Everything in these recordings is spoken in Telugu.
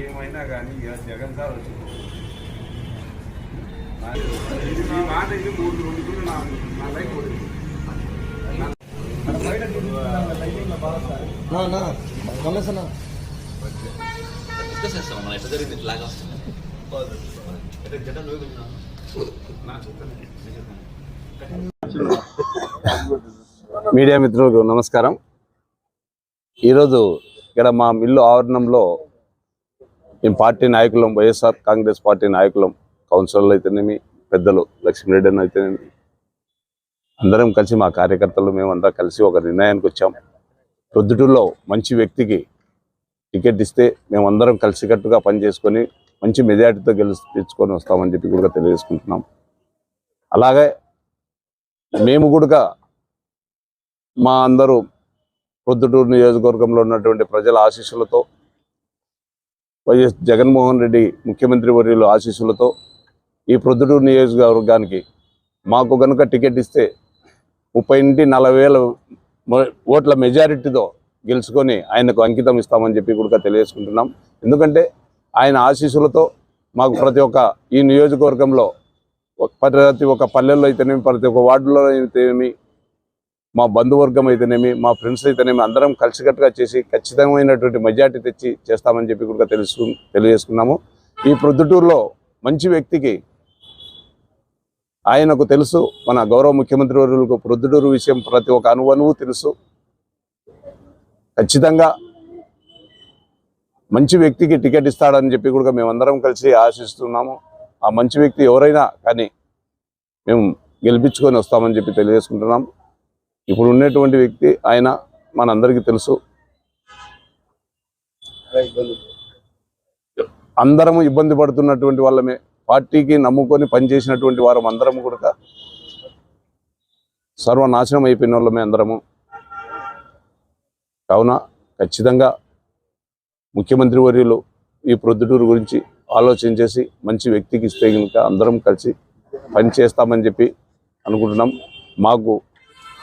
ఏమైనా కానీ ఇక జగన్ సార్ వచ్చి ఇది మీ మాట ఇది మూడు రోజులు నా నా లైఫ్. డిస్కస్ చేస్తాం మనం ఎట్లా జరిగింది చెప్తాను. మీడియా మిత్రులకు నమస్కారం. ఈరోజు ఇక్కడ మా మిల్లు ఆవరణంలో మేము పార్టీ నాయకులం వైఎస్ఆర్ కాంగ్రెస్ పార్టీ నాయకులం కౌన్సిలర్లు అయితేనేమి పెద్దలు లక్ష్మీరెడ్డి అని అయితేనేమి. అందరం కలిసి మా కార్యకర్తలు మేమంతా కలిసి ఒక నిర్ణయానికి వచ్చాం. ప్రొద్దుటూరులో మంచి వ్యక్తికి టికెట్ ఇస్తే మేమందరం కలిసికట్టుగా పనిచేసుకొని మంచి మెజార్టీతో గెలిపించుకొని వస్తామని చెప్పి కూడా తెలియజేసుకుంటున్నాం. అలాగే మేము కూడా మా అందరూ ప్రొద్దుటూరు నియోజకవర్గంలో ఉన్నటువంటి ప్రజల ఆశీస్సులతో వైఎస్ జగన్మోహన్ రెడ్డి ముఖ్యమంత్రి వర్యుల ఆశీస్సులతో ఈ ప్రొద్దుటూరు నియోజకవర్గానికి మాకు కనుక టికెట్ ఇస్తే ముప్పై నుండి నలభై వేల ఓట్ల మెజారిటీతో గెలుచుకొని ఆయనకు అంకితం ఇస్తామని చెప్పి కూడా తెలియజేసుకుంటున్నాం. ఎందుకంటే ఆయన ఆశీస్సులతో మాకు ప్రతి ఒక్క ఈ నియోజకవర్గంలో ప్రతి ఒక్క పల్లెల్లో అయితేనేమి ప్రతి ఒక్క వార్డులో అయితేనేమి మా బంధువర్గం అయితేనేమి మా ఫ్రెండ్స్ అయితేనేమి అందరం కలిసికట్టుగా చేసి ఖచ్చితమైనటువంటి మెజార్టీ తెచ్చి చేస్తామని చెప్పి కూడా తెలుసు తెలియజేసుకున్నాము. ఈ ప్రొద్దుటూరులో మంచి వ్యక్తికి ఆయనకు తెలుసు మన గౌరవ ముఖ్యమంత్రి వర్యులకు ప్రొద్దుటూరు విషయం ప్రతి ఒక్క అనువనువు తెలుసు. ఖచ్చితంగా మంచి వ్యక్తికి టికెట్ ఇస్తాడని చెప్పి కూడా మేమందరం కలిసి ఆశిస్తున్నాము. ఆ మంచి వ్యక్తి ఎవరైనా కానీ మేము గెలిపించుకొని వస్తామని చెప్పి తెలియజేసుకుంటున్నాం. ఇప్పుడు ఉన్నటువంటి వ్యక్తి ఆయన మనందరికీ తెలుసు. అందరము ఇబ్బంది పడుతున్నటువంటి వాళ్ళమే. పార్టీకి నమ్ముకొని పనిచేసినటువంటి వారం అందరము కూడా సర్వనాశనం అయిపోయిన వాళ్ళమే అందరము. కావున ఖచ్చితంగా ముఖ్యమంత్రి వర్యులు ఈ ప్రొద్దుటూరు గురించి ఆలోచన చేసి మంచి వ్యక్తికి ఇస్తే కనుక అందరం కలిసి పని చేస్తామని చెప్పి అనుకుంటున్నాం. మాకు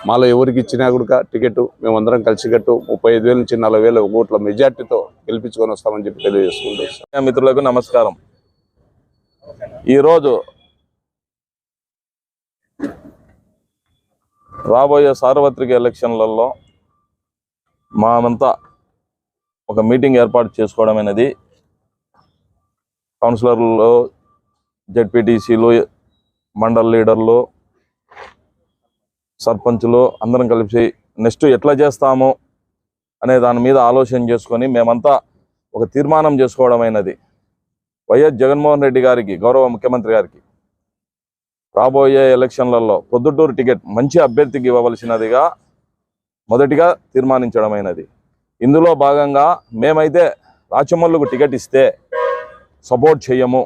మాలో ఎవరికి ఇచ్చినా కూడా టికెట్ మేమందరం కలిసికట్టు ముప్పై ఐదు వేల నుంచి నలభై వేల ఓట్ల మెజార్టీతో గెలిపించుకొని వస్తామని చెప్పి తెలియజేసుకుంటాం మిత్రులకు నమస్కారం. ఈరోజు రాబోయే సార్వత్రిక ఎలక్షన్లలో మామంతా ఒక మీటింగ్ ఏర్పాటు చేసుకోవడం అనేది కౌన్సిలర్లు జెడ్పీటీసీలు మండల్ లీడర్లు సర్పంచులు అందరం కలిసి నెక్స్ట్ ఎట్లా చేస్తాము అనే దాని మీద ఆలోచన చేసుకొని మేమంతా ఒక తీర్మానం చేసుకోవడమైనది వైఎస్ జగన్మోహన్ రెడ్డి గారికి గౌరవ ముఖ్యమంత్రి గారికి. రాబోయే ఎలక్షన్లలో పొద్దుటూరు టికెట్ మంచి అభ్యర్థికి ఇవ్వవలసినదిగా మొదటిగా తీర్మానించడమైనది ఇందులో భాగంగా మేమైతే రాచమల్లుకు టికెట్ ఇస్తే సపోర్ట్ చేయము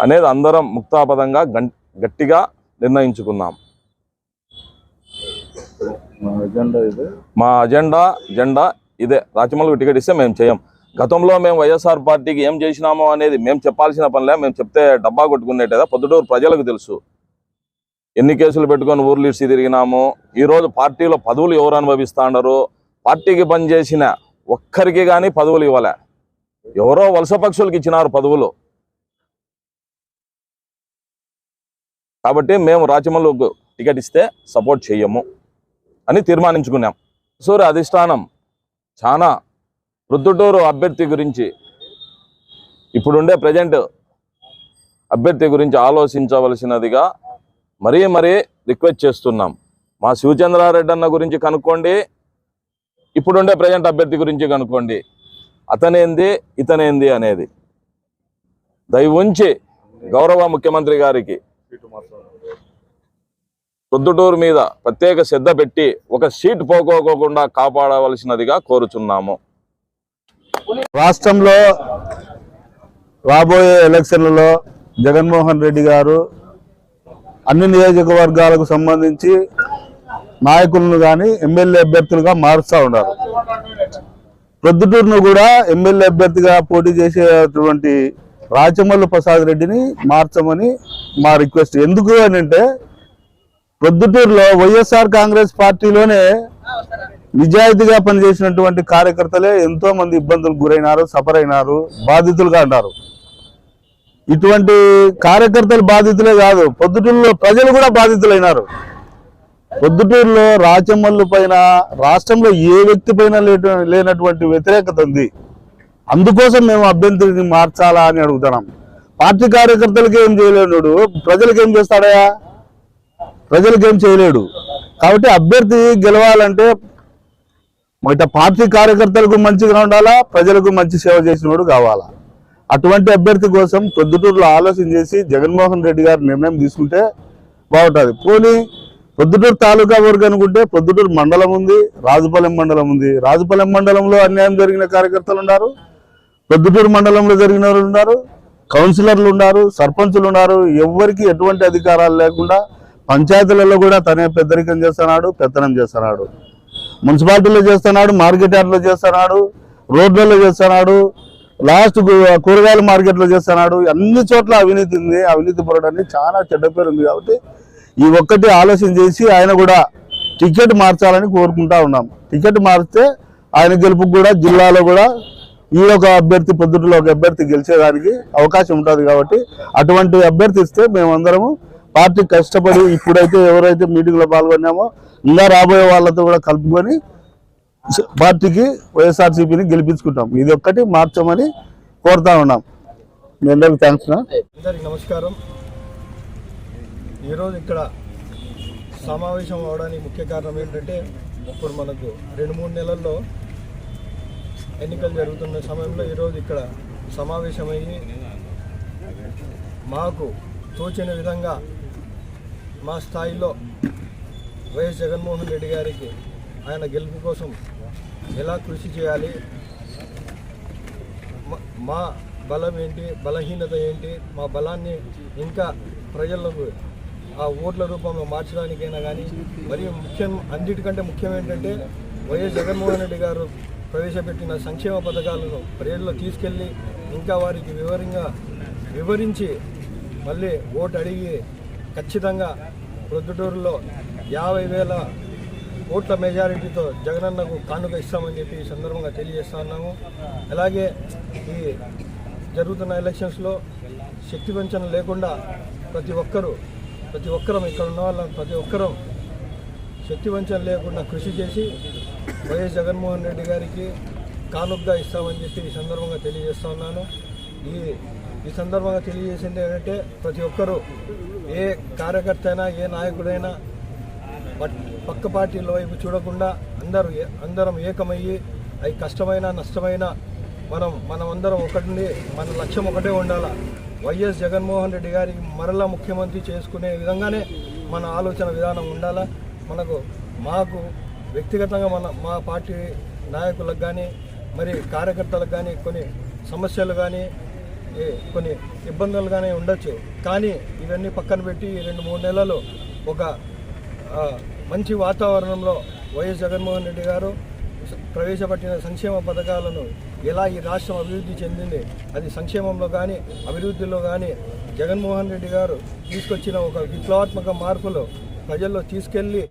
అనేది అందరం ముక్తాపదంగా గం- గట్టిగా నిర్ణయించుకున్నాం. మా అజెండా జెండా ఇదే. రాచమల్లికి టికెట్ ఇస్తే మేము చేయం. గతంలో మేము వైఎస్ఆర్ పార్టీకి ఏం చేసినామో అనేది మేము చెప్పాల్సిన పనిలే. మేము చెప్తే డబ్బా కొట్టుకునేటదా? పొద్దుటూరు ప్రజలకు తెలుసు. ఎన్ని కేసులు పెట్టుకొని ఊర్లు ఇడిచి తిరిగినాము. ఈరోజు పార్టీలో పదవులు ఎవరు అనుభవిస్తాండరు పార్టీకి పనిచేసిన ఒక్కరికి కానీ పదవులు ఇవ్వలే. ఎవరో వలస పక్షులకు ఇచ్చినారు పదవులు. కాబట్టి మేము రాచమల్లుకు టికెట్ ఇస్తే సపోర్ట్ చెయ్యము అని తీర్మానించుకున్నాం. సూర్య అధిష్టానం చాలా ప్రొద్దుటూరు అభ్యర్థి గురించి ఇప్పుడుండే ప్రజెంట్ అభ్యర్థి గురించి ఆలోచించవలసినదిగా మరీ మరీ రిక్వెస్ట్ చేస్తున్నాం. మా శివచంద్రారెడ్డి అన్న గురించి కనుక్కోండి ఇప్పుడుండే ప్రజెంట్ అభ్యర్థి గురించి కనుక్కోండి. అతనేంది ఇతనేంది అనేది. దయవుంచి గౌరవ ముఖ్యమంత్రి గారికి ప్రొద్దుటూరు మీద ప్రత్యేక శ్రద్ధ పెట్టి ఒక సీట్ పోకోకుండా కాపాడవలసినదిగా కోరుచున్నాము. రాష్ట్రంలో రాబోయే ఎలక్షన్లలో జగన్మోహన్ రెడ్డి గారు అన్ని నియోజకవర్గాలకు సంబంధించి నాయకులను కానీ ఎమ్మెల్యే అభ్యర్థులుగా మారుస్తూ ఉన్నారు. ప్రొద్దుటూరును కూడా ఎమ్మెల్యే అభ్యర్థిగా పోటీ చేసేటువంటి రాచమల్లు ప్రసాద్ రెడ్డిని మార్చమని మా రిక్వెస్ట్. ఎందుకు అని అంటే ప్రొద్దుటూరులో వైఎస్ఆర్ కాంగ్రెస్ పార్టీలోనే నిజాయితీగా పనిచేసినటువంటి కార్యకర్తలే ఎంతో మంది ఇబ్బందులకు గురైనారు సఫర్ అయినారు బాధితులుగా అన్నారు ఇటువంటి కార్యకర్తలు బాధితులే కాదు పొద్దుటూరులో ప్రజలు కూడా బాధితులైనారు. పొద్దుటూరులో రాచమల్లు పైన రాష్ట్రంలో ఏ వ్యక్తి పైన లేటు- లేనటువంటి వ్యతిరేకత ఉంది. అందుకోసం మేము అభ్యంతరిని మార్చాలా అని అడుగుతున్నాం. పార్టీ కార్యకర్తలకి ఏం చేయలేడు ప్రజలకు ఏం చేస్తాడయా? ప్రజలకు ఏం చేయలేడు. కాబట్టి అభ్యర్థి గెలవాలంటే ఇట పార్టీ కార్యకర్తలకు మంచిగా ఉండాలా ప్రజలకు మంచి సేవ చేసినోడు కావాలా? అటువంటి అభ్యర్థి కోసం ప్రొద్దుటూరులో ఆలోచన చేసి జగన్మోహన్ రెడ్డి గారు నిర్ణయం తీసుకుంటే బాగుంటుంది. పోనీ ప్రొద్దుటూరు తాలూకా వరకు అనుకుంటే ప్రొద్దుటూరు మండలం ఉంది రాజుపాలెం మండలం ఉంది. రాజుపాలెం మండలంలో అన్యాయం జరిగిన కార్యకర్తలు ఉన్నారు ప్రొద్దుటూరు మండలంలో జరిగిన వాళ్ళు ఉన్నారు కౌన్సిలర్లు ఉన్నారు సర్పంచులు ఉన్నారు. ఎవరికి ఎటువంటి అధికారాలు లేకుండా పంచాయతీలలో కూడా తనే పెద్దరికం చేస్తున్నాడు పెత్తనం చేస్తున్నాడు. మున్సిపాలిటీలో చేస్తున్నాడు మార్కెట్ యార్డ్లో చేస్తున్నాడు రోడ్లలో చేస్తున్నాడు లాస్ట్ కూరగాయల మార్కెట్లో చేస్తున్నాడు. అన్ని చోట్ల అవినీతి ఉంది అవినీతి పడడానికి చాలా చెడ్డ పేరు ఉంది కాబట్టి ఈ ఒక్కటి ఆలోచన చేసి ఆయన కూడా టికెట్ మార్చాలని కోరుకుంటా ఉన్నాం. టికెట్ మారిస్తే ఆయన గెలుపుకు కూడా జిల్లాలో కూడా ఈ ఒక అభ్యర్థి పొద్దుటిలో ఒక అభ్యర్థి గెలిచేదానికి అవకాశం ఉంటుంది కాబట్టి అటువంటి అభ్యర్థి ఇస్తే మేమందరము పార్టీ కష్టపడి ఇప్పుడైతే ఎవరైతే మీటింగ్లో పాల్గొన్నామో ఇంకా రాబోయే వాళ్ళతో కూడా కలుపుకొని పార్టీకి వైఎస్ఆర్సీపీని గెలిపించుకుంటాం. ఇది ఒక్కటి మార్చమని కోరుతా ఉన్నాం. నేను అందరికి థ్యాంక్స్ అందరికి నమస్కారం. ఈరోజు ఇక్కడ సమావేశం అవడానికి ముఖ్య కారణం ఏంటంటే ఇప్పుడు మనకు రెండు మూడు నెలల్లో ఎన్నికలు జరుగుతున్న సమయంలో ఈరోజు ఇక్కడ సమావేశమయ్యి మాకు తోచిన విధంగా మా స్థాయిలో వైఎస్ జగన్మోహన్ రెడ్డి గారికి ఆయన గెలుపు కోసం ఎలా కృషి చేయాలి? మా బలం ఏంటి? బలహీనత ఏంటి? మా బలాన్ని ఇంకా ప్రజలకు ఆ ఓట్ల రూపంలో మార్చడానికైనా కానీ మరియు ముఖ్యం అన్నిటికంటే ముఖ్యం ఏంటంటే వైఎస్ జగన్మోహన్ రెడ్డి గారు ప్రవేశపెట్టిన సంక్షేమ పథకాలను ప్రజల్లో తీసుకెళ్ళి ఇంకా వారికి వివరంగా వివరించి మళ్ళీ ఓటు అడిగి ఖచ్చితంగా ప్రొద్దుటూరులో యాభై వేల ఓట్ల మెజారిటీతో జగనన్నకు కానుక ఇస్తామని చెప్పి ఈ సందర్భంగా తెలియజేస్తా ఉన్నాము. అలాగే ఈ జరుగుతున్న ఎలక్షన్స్లో శక్తి వంచన లేకుండా ప్రతి ఒక్కరూ ప్రతి ఒక్కరం ఇక్కడ ఉన్న వాళ్ళని ప్రతి ఒక్కరం శక్తి వంచన లేకుండా కృషి చేసి వైఎస్ జగన్మోహన్ రెడ్డి గారికి కానుకగా ఇస్తామని చెప్పి ఈ సందర్భంగా తెలియజేస్తా ఉన్నాను. ఈ ఈ సందర్భంగా తెలియజేసింది ఏంటంటే ప్రతి ఒక్కరూ ఏ కార్యకర్త అయినా ఏ నాయకుడైనా పట్- పక్క పార్టీల వైపు చూడకుండా అందరూ ఏ- అందరం ఏకమయ్యి అవి కష్టమైన నష్టమైన మనం మనం అందరం ఒకటి మన లక్ష్యం ఒకటే ఉండాల? వైఎస్ జగన్మోహన్ రెడ్డి గారికి మరలా ముఖ్యమంత్రి చేసుకునే విధంగానే మన ఆలోచన విధానం ఉండాలా? మనకు మాకు వ్యక్తిగతంగా మన మా పార్టీ నాయకులకు కానీ మరి కార్యకర్తలకు కానీ కొన్ని సమస్యలు కానీ కొన్ని ఇబ్బందులుగానే ఉండొచ్చు. కానీ ఇవన్నీ పక్కన పెట్టి ఈ రెండు మూడు నెలలు ఒక మంచి వాతావరణంలో వైఎస్ జగన్మోహన్ రెడ్డి గారు ప్రవేశపెట్టిన సంక్షేమ పథకాలను ఎలా ఈ రాష్ట్రం అభివృద్ధి చెందింది అది సంక్షేమంలో కానీ అభివృద్ధిలో కానీ జగన్మోహన్ రెడ్డి గారు తీసుకొచ్చిన ఒక విప్లవాత్మక మార్పులు ప్రజల్లో తీసుకెళ్ళి